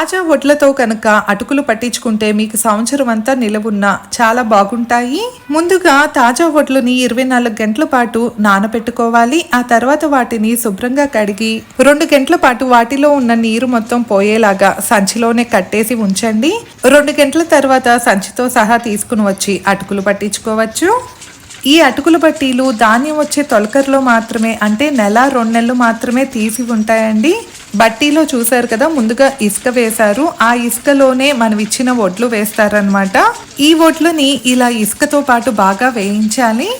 తాజా వడ్లతో కనుక అటుకులు పట్టించుకుంటే మీకు సంవత్సరం అంతా నిలవున్న చాలా బాగుంటాయి. ముందుగా తాజా వడ్లని ఇరవై నాలుగు గంటల పాటు నానబెట్టుకోవాలి ఆ తర్వాత వాటిని శుభ్రంగా కడిగి రెండు గంటల పాటు వాటిలో ఉన్న నీరు మొత్తం పోయేలాగా సంచిలోనే కట్టేసి ఉంచండి. రెండు గంటల తర్వాత సంచితో సహా తీసుకుని వచ్చి అటుకులు పట్టించుకోవచ్చు. ఈ అటుకుల బట్టీలు ధాన్యం వచ్చే తొలకరలో మాత్రమే అంటే నెల రెండు నెలలు మాత్రమే తీసి ఉంటాయండి. బట్టీలో చూసారు కదా ముందుగా ఇసుక వేశారు. ఆ ఇసుకలోనే మనం ఇచ్చిన వడ్లు వేస్తారనమాట ఈ వడ్లుని ఇలా ఇసుకతో పాటు బాగా వేయించాలి.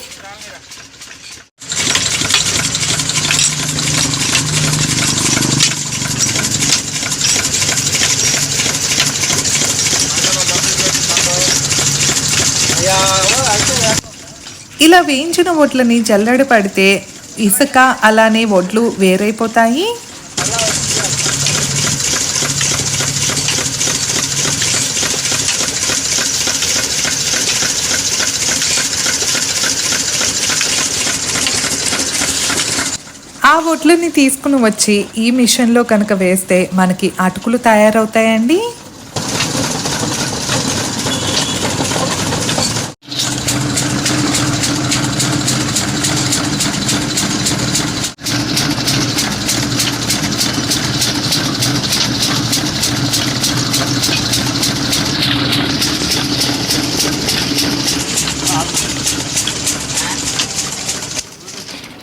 ఇలా వేయించిన వడ్లని జల్లెడ పడితే ఇసుక అలానే వడ్లు వేరైపోతాయి. ఆ వడ్లని తీసుకుని వచ్చి ఈ మిషన్లో కనుక వేస్తే మనకి అటుకులు తయారవుతాయండి?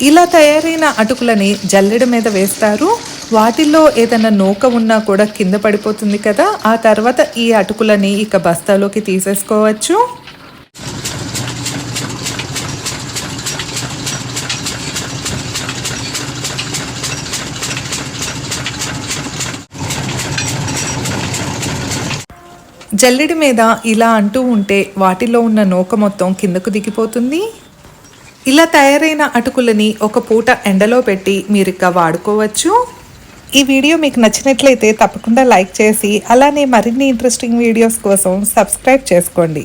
ఇలా తయారైన అటుకులని జల్లెడ మీద వేస్తారు. వాటిల్లో ఏదైనా నూక ఉన్నా కూడా కింద పడిపోతుంది కదా. ఆ తర్వాత ఈ అటుకులని ఇక బస్తాలోకి తీసేసుకోవచ్చు. జల్లెడి మీద ఇలా అంటూ ఉంటే వాటిలో ఉన్న నూక మొత్తం కిందకు దిగిపోతుంది. ఇలా తయారైన అటుకులని ఒక పూట ఎండలో పెట్టి మీరు ఇక వాడుకోవచ్చు. ఈ వీడియో మీకు నచ్చినట్లయితే తప్పకుండా లైక్ చేసి అలానే మరిన్ని ఇంట్రెస్టింగ్ వీడియోస్ కోసం సబ్స్క్రైబ్ చేసుకోండి.